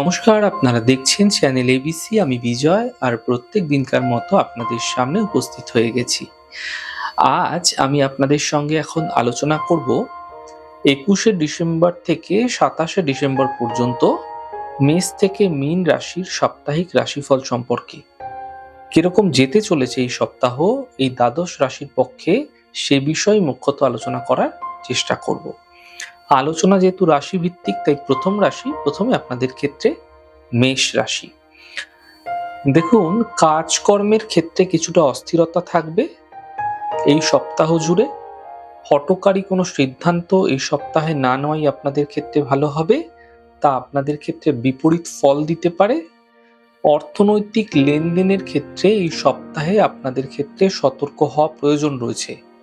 নমস্কার, আপনারা দেখছেন চ্যানেল এবিসি আমি বিজয় আর প্রত্যেক দিনকার মতো আপনাদের সামনে উপস্থিত হয়ে গেছি। আজ আমি আপনাদের সঙ্গে এখন আলোচনা করব একুশে ডিসেম্বর থেকে সাতাশে ডিসেম্বর পর্যন্ত মেষ থেকে মীন রাশির সাপ্তাহিক রাশিফল সম্পর্কে। কীরকম যেতে চলেছে এই সপ্তাহ, এই দ্বাদশ রাশির পক্ষে সে বিষয়ে মুখ্যত আলোচনা করার চেষ্টা করব। আলোচনা যেহেতু রাশি ভিত্তিক তাই প্রথম রাশি প্রথমে আপনাদের ক্ষেত্রে মেষ রাশি। দেখুন, কাজকর্মের ক্ষেত্রে কিছুটা অস্থিরতা থাকবে এই সপ্তাহ জুড়ে। হটকারী কোনো সিদ্ধান্ত এই সপ্তাহে না নেওয়াই আপনাদের ক্ষেত্রে ভালো হবে। তা আপনাদের ক্ষেত্রে বিপরীত ফল দিতে পারে। অর্থনৈতিক লেনদেনের ক্ষেত্রে এই সপ্তাহে আপনাদের ক্ষেত্রে সতর্ক হওয়া প্রয়োজন রয়েছে।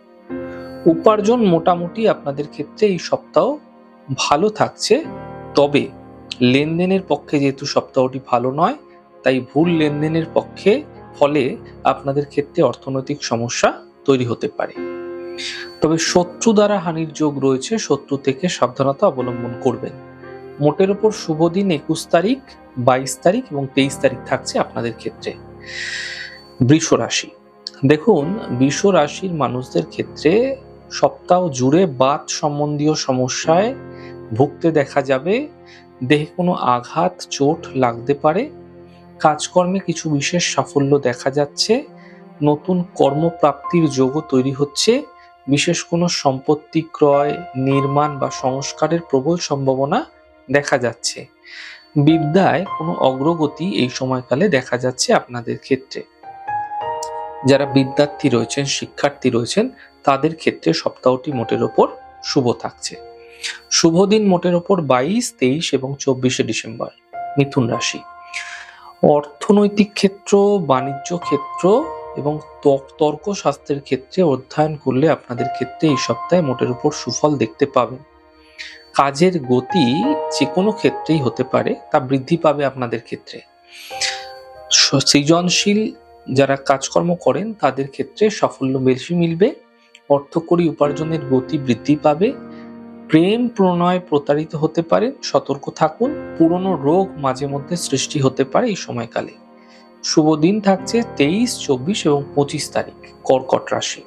উপার্জন মোটামুটি আপনাদের ক্ষেত্রে এই সপ্তাহ ভালো থাকছে। তবে লেনদেনের পক্ষে যেহেতু সপ্তাহটি ভালো নয়, তাই ভুল লেনদেনের পক্ষে ফলে আপনাদের ক্ষেত্রে অর্থনৈতিক সমস্যা তৈরি হতে পারে। তবে শত্রু দ্বারা হানির যোগ রয়েছে, শত্রু থেকে সাবধানতা অবলম্বন করবেন। মোটের ওপর শুভ দিন একুশ তারিখ, বাইশ তারিখ এবং তেইশ তারিখ থাকছে আপনাদের ক্ষেত্রে। বৃষ রাশি দেখুন বৃষ রাশির মানুষদের ক্ষেত্রে সপ্তাহ জুড়ে বাত সম্বন্ধীয় সমস্যায় ভুগতে দেখা যাবে, দেহে কোনো আঘাত, চোট লাগতে পারে, কাজকর্মে কিছু বিশেষ সাফল্য দেখা যাচ্ছে, নতুন কর্মপ্রাপ্তির যোগও তৈরি হচ্ছে, বিশেষ কোনো সম্পত্তি ক্রয়, নির্মাণ বা সংস্কারের প্রবল সম্ভাবনা দেখা যাচ্ছে। বিদ্যায় কোনো অগ্রগতি এই সময়কালে দেখা যাচ্ছে আপনাদের ক্ষেত্রে। যারা বিদ্যার্থী রয়েছেন, শিক্ষার্থী রয়েছেন, তাদের ক্ষেত্রে সপ্তাহটি মোটের ওপর শুভ থাকছে। শুভ দিন মোটের ওপর বাইশ, তেইশ এবং চব্বিশে ডিসেম্বর, মিথুন রাশি। অর্থনৈতিক ক্ষেত্র, বাণিজ্য ক্ষেত্র এবং তর্ক শাস্ত্রের ক্ষেত্রে অধ্যয়ন করলে আপনাদের ক্ষেত্রে এই সপ্তাহে মোটের উপর সুফল দেখতে পাবেন। কাজের গতি যে কোনো ক্ষেত্রেই হতে পারে, তা বৃদ্ধি পাবে আপনাদের ক্ষেত্রে। সৃজনশীল যারা কাজকর্ম করেন, তাদের ক্ষেত্রে সাফল্য বেশি মিলবে, অর্থকরী উপার্জনের গতি বৃদ্ধি পাবে, প্রেম প্রণয় প্রতারিত হতে পারে, সতর্ক থাকুন, পুরনো রোগ মাঝে মধ্যে সৃষ্টি হতে পারে এই সময়কালে। শুভ দিন থাকছে তেইশ, চব্বিশ এবং পঁচিশ তারিখ, কর্কট রাশি।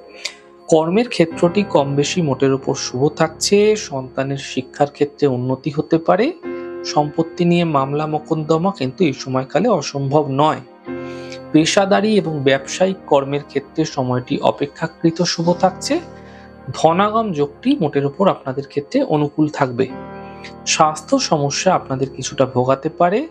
কর্মের ক্ষেত্রটি কম বেশি মোটের উপর শুভ থাকছে, সন্তানের শিক্ষার ক্ষেত্রে উন্নতি হতে পারে, সম্পত্তি নিয়ে মামলা মকদ্দমা কিন্তু এই সময়কালে অসম্ভব নয়। পেশাদারি এবং ব্যবসায়িক কর্মের ক্ষেত্রে সময়টি অপেক্ষাকৃত শুভ থাকছে। ধনাগম যোগটি মোটের উপর আপনাদের ক্ষেত্রে অনুকূল থাকবে। স্বাস্থ্য সমস্যা আপনাদের কিছুটা ভোগাতে পারে।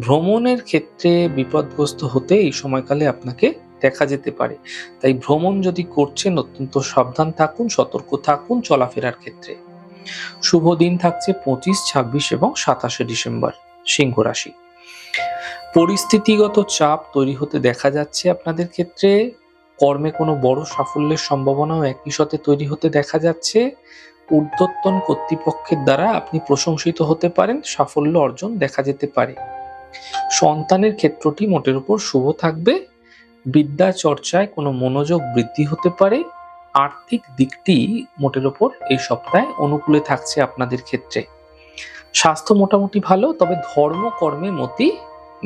ভ্রমণের ক্ষেত্রে বিপদগ্রস্ত হতে এই সময়কালে আপনাকে দেখা যেতে পারে। তাই ভ্রমণ যদি করছেন, অত্যন্ত সাবধান থাকুন, সতর্ক থাকুন চলাফেরার ক্ষেত্রে। শুভ দিন থাকছে পঁচিশ, ছাব্বিশ এবং সাতাশে ডিসেম্বর, সিংহ রাশি। পরিস্থিতিগত চাপ তৈরি হতে দেখা যাচ্ছে আপনাদের ক্ষেত্রে। কর্মে কোনো বড় সাফল্যের সম্ভাবনাও একই সাথে তৈরি হতে দেখা যাচ্ছে। ঊর্ধ্বতন কর্তৃপক্ষের দ্বারা আপনি প্রশংসিত হতে পারেন, সাফল্য অর্জন দেখা যেতে পারে। সন্তানের ক্ষেত্রটি মোটের উপর শুভ থাকবে। বিদ্যা চর্চায় কোনো মনোযোগ বৃদ্ধি হতে পারে। আর্থিক দিকটি মোটের ওপর এই সপ্তাহে অনুকূলে থাকছে আপনাদের ক্ষেত্রে। স্বাস্থ্য মোটামুটি ভালো, তবে ধর্ম কর্মে মতি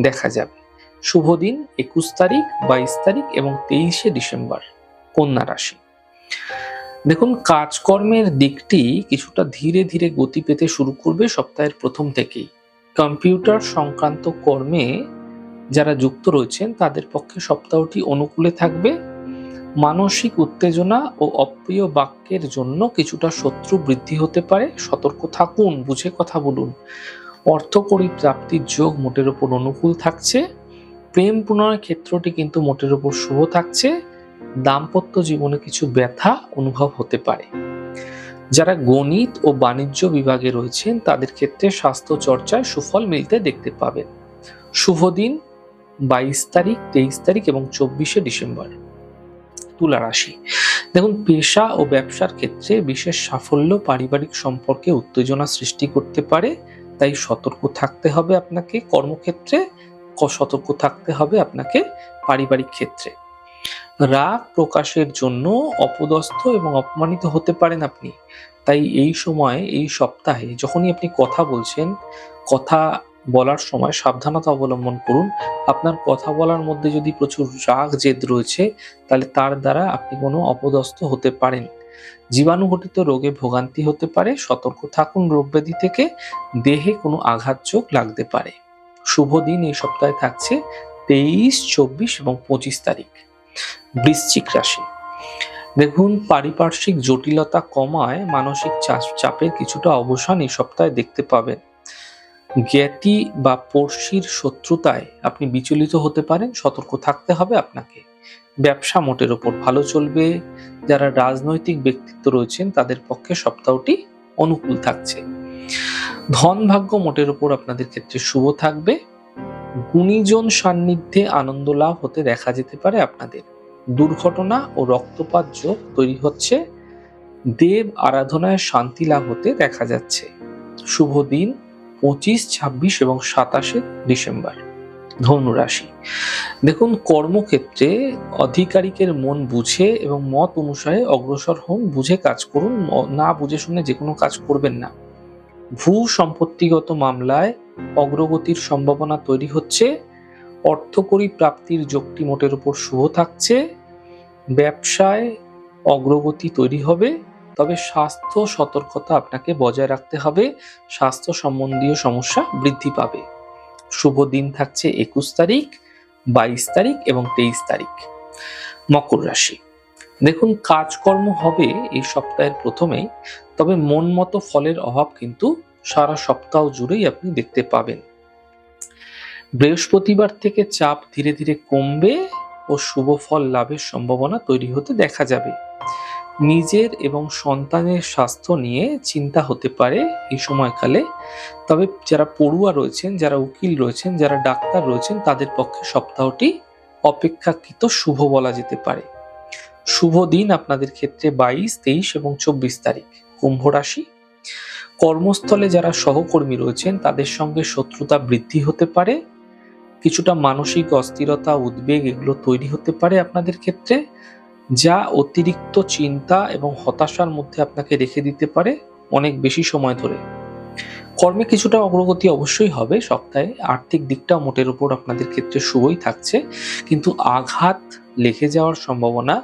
দেখা যাবে। শুভ দিন, একুশ তারিখ, বাইশ তারিখ এবং তেইশে ডিসেম্বর, কন্যা রাশি। দেখুন, কাজকর্মের দিকটি কিছুটা ধীরে ধীরে গতি পেতে শুরু করবে সপ্তাহের প্রথম থেকেই। কম্পিউটার সংক্রান্ত কর্মে যারা যুক্ত রয়েছেন, তাদের পক্ষে সপ্তাহটি অনুকূলে থাকবে। মানসিক উত্তেজনা ও অপ্রিয় বাক্যের জন্য কিছুটা শত্রু বৃদ্ধি হতে পারে। সতর্ক থাকুন, বুঝে কথা বলুন। অর্থকরী প্রাপ্তির যোগ মোটের ওপর অনুকূল থাকছে। প্রেম পুনর ক্ষেত্রটি কিন্তু মোটের ওপর শুভ থাকছে। দাম্পত্য জীবনে কিছু ব্যথা অনুভব হতে পারে। যারা গণিত ও বাণিজ্য বিভাগে রয়েছেন, তাদের ক্ষেত্রে স্বাস্থ্য চর্চায় সুফল মিলতে দেখতে পাবেন। শুভ দিন, বাইশ তারিখ, তেইশ তারিখ এবং চব্বিশে ডিসেম্বর। তুলা রাশি। দেখুন, পেশা ও ব্যবসার ক্ষেত্রে বিশেষ সাফল্য, পারিবারিক সম্পর্কে উত্তেজনা সৃষ্টি করতে পারে। তাই সতর্ক থাকতে হবে আপনাকে, কর্মক্ষেত্রে সতর্ক থাকতে হবে আপনাকে পারিবারিক ক্ষেত্রে। রাগ প্রকাশের জন্য অপদস্থ এবং অপমানিত হতে পারেন আপনি। তাই এই সময়, এই সপ্তাহে যখনই আপনি কথা বলছেন, কথা বলার সময় সাবধানতা অবলম্বন করুন। আপনার কথা বলার মধ্যে যদি প্রচুর রাগ জেদ রয়েছে, তাহলে তার দ্বারা আপনি কোনো অপদস্থ হতে পারেন। জীবাণুঘটিত রোগে ভোগান্তি হতে পারে, সতর্ক থাকুন রোগব্যাধি থেকে, দেহে কোনো আঘাত চোখ লাগতে পারে। শুভ দিন এই সপ্তাহে থাকছে তেইশ, চব্বিশ এবং পঁচিশ তারিখ। বৃশ্চিক রাশি। দেখুন, পারিপার্শ্বিক জটিলতা কমায় মানসিক চাপ- চাপের কিছুটা অবসান এই সপ্তাহে দেখতে পাবেন। জ্ঞাতি বা পড়শির শত্রুতায় আপনি বিচলিত হতে পারেন, সতর্ক থাকতে হবে আপনাকে। ব্যবসা মোটের ওপর ভালো চলবে। যারা রাজনৈতিক ব্যক্তিত্ব রয়েছেন, তাদের পক্ষে সপ্তাহটি অনুকূল থাকছে। ধন ভাগ্য মোটের ওপর আপনাদের ক্ষেত্রে শুভ থাকবে। গুণীজন সান্নিধ্যে আনন্দ লাভ হতে দেখা যেতে পারে আপনাদের। দুর্ঘটনা ও রক্তপাত যোগ তৈরি হচ্ছে। দেব আরাধনায় শান্তি লাভ হতে দেখা যাচ্ছে। শুভ দিন পঁচিশ, ছাব্বিশ এবং সাতাশে ডিসেম্বর। ধনু রাশি দেখুন, কর্মক্ষেত্রে আধিকারিকের মন বুঝে এবং মত অনুসারে অগ্রসর হন, বুঝে কাজ করুন না বুঝে শুনে যে কোনো কাজ করবেন না। ভূ সম্পত্তিগত মামলায় অগ্রগতির সম্ভাবনা তৈরি হচ্ছে, অর্থকরী প্রাপ্তির যোগটি মোটের উপর শুভ থাকছে, ব্যবসায় অগ্রগতি তৈরি হবে, তবে স্বাস্থ্য সতর্কতা আপনাকে বজায় রাখতে হবে, স্বাস্থ্য সম্বন্ধীয় সমস্যা বৃদ্ধি পাবে। শুভ দিন থাকছে একুশ তারিখ, বাইশ তারিখ এবং তেইশ তারিখ। মকর রাশি। দেখুন, কাজকর্ম হবে এই সপ্তাহের প্রথমেই, তবে মন মতো ফলের অভাব কিন্তু সারা সপ্তাহ জুড়েই আপনি দেখতে পাবেন। বৃহস্পতিবার থেকে চাপ ধীরে ধীরে কমবে ও শুভ ফল লাভের সম্ভাবনা তৈরি হতে দেখা যাবে। নিজের এবং সন্তানের স্বাস্থ্য নিয়ে চিন্তা হতে পারে এই সময়কালে। তবে যারা পড়ুয়া রয়েছেন, যারা উকিল রয়েছেন, যারা ডাক্তার রয়েছেন, তাদের পক্ষে সপ্তাহটি অপেক্ষাকৃত শুভ বলা যেতে পারে। শুভ দিন আপনাদের ক্ষেত্রে বাইশ, তেইশ এবং চব্বিশ তারিখ, কুম্ভ রাশি। কর্মস্থলে যারা সহকর্মী রয়েছেন, তাদের সঙ্গে শত্রুতা বৃদ্ধি হতে পারে। কিছুটা মানসিক অস্থিরতা, উদ্বেগ এগুলো তৈরি হতে পারে আপনাদের ক্ষেত্রে। যা অতিরিক্ত চিন্তা এবং হতাশার মধ্যে আপনাকে রেখে দিতে পারে অনেক বেশি সময় ধরে। কর্মে কিছুটা অগ্রগতি অবশ্যই হবে, সপ্তাহে আর্থিক দিকটাও মোটের উপর আপনাদের ক্ষেত্রে শুভই থাকছে। কিন্তু আঘাত, লেগে যাওয়ার সম্ভাবনা,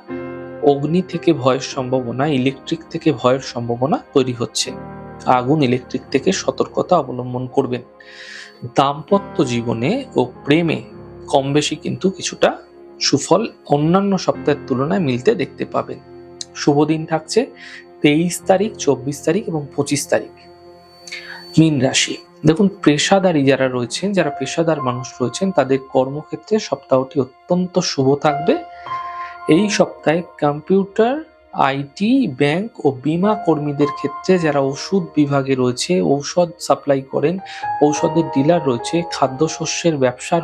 অগ্নি থেকে ভয়ের সম্ভাবনা, ইলেকট্রিক থেকে ভয়ের সম্ভাবনা তৈরি হচ্ছে। আগুন ইলেকট্রিক থেকে সতর্কতা অবলম্বন করবেন। দাম্পত্য জীবনে ও প্রেমে কম বেশি কিন্তু কিছুটা সুফল অন্যান্য সপ্তাহের তুলনায় মিলতে দেখতে পাবেন। শুভ দিন থাকছে তেইশ তারিখ, চব্বিশ তারিখ এবং পঁচিশ তারিখ। মীন রাশি। দেখুন, পেশাদারী যারা রয়েছেন, যারা পেশাদার মানুষ রয়েছেন, তাদের কর্মক্ষেত্রে সপ্তাহটি অত্যন্ত শুভ থাকবে। এই সপ্তাহে কম্পিউটার আইটি, ব্যাংক ও বীমা কর্মীদের ক্ষেত্রে যারা ওষুধ বিভাগে রয়েছে, ঔষধ সাপ্লাই করেন, ঔষধের ডিলার রয়েছে, খাদ্যশস্যের ব্যবসা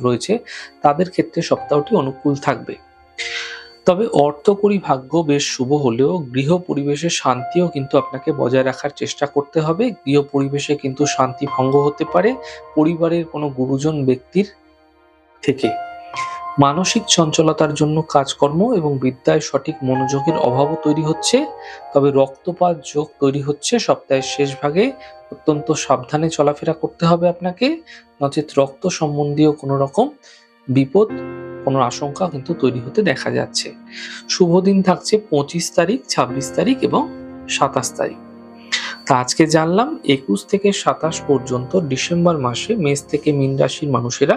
রয়েছে, তাদের ক্ষেত্রে সপ্তাহটি অনুকূল থাকবে। তবে অর্থকরী ভাগ্য বেশ শুভ হলেও গৃহ পরিবেশে শান্তিও কিন্তু আপনাকে বজায় রাখার চেষ্টা করতে হবে। গৃহ পরিবেশে কিন্তু শান্তি ভঙ্গ হতে পারে। পরিবারের কোনো গুরুজন ব্যক্তির থেকে। মানসিক চঞ্চলতার জন্য কাজকর্ম এবং বিদ্যায় সঠিক মনোযোগের অভাবও তৈরি হচ্ছে, তবে রক্তপাত যোগ তৈরি হচ্ছে। সপ্তাহের শেষ ভাগে অত্যন্ত সাবধানে চলাফেরা করতে হবে আপনাকে। নচেত রক্ত সম্বন্ধীয় কোনো রকম বিপদ, কোনো আশঙ্কা কিন্তু তৈরি হতে দেখা যাচ্ছে। শুভ দিন থাকছে পঁচিশ তারিখ, ছাব্বিশ তারিখ এবং সাতাশ তারিখ। তা আজকে জানলাম, একুশ থেকে সাতাশ পর্যন্ত ডিসেম্বর মাসে মেষ থেকে মীন রাশির মানুষেরা